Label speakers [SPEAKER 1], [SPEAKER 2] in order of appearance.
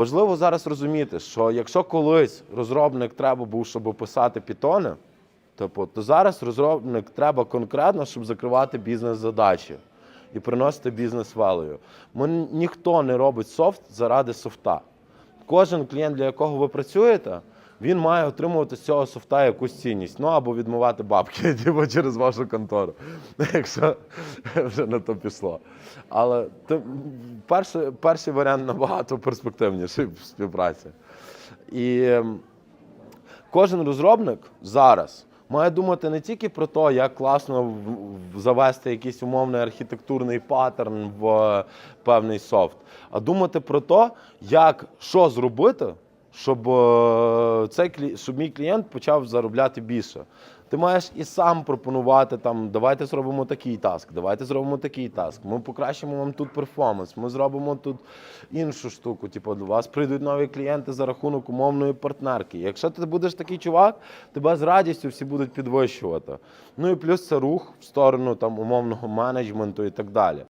[SPEAKER 1] Важливо зараз розуміти, що якщо колись розробник треба був, щоб писати пітони, типу, то зараз розробник треба конкретно, щоб закривати бізнес-задачі і приносити бізнес велею. Ніхто не робить софт заради софта. Кожен клієнт, для якого ви працюєте, він має отримувати з цього софта якусь цінність. Ну або відмивати бабки типу, через вашу контору, якщо вже на то пішло. Але ти, перший, перший варіант набагато перспективніший в співпраці. І ем, кожен розробник зараз має думати не тільки про те, як класно завести якийсь умовний архітектурний паттерн в певний софт, а думати про те, як що зробити, щоб, е, цей, щоб мій клієнт почав заробляти більше. Ти маєш і сам пропонувати там, давайте зробимо такий таск, давайте зробимо такий таск. Ми покращимо вам тут перформанс, ми зробимо тут іншу штуку. Типу, до вас прийдуть нові клієнти за рахунок умовної партнерки. Якщо ти будеш такий чувак, тебе з радістю всі будуть підвищувати. Ну і плюс це рух в сторону там умовного менеджменту і так далі.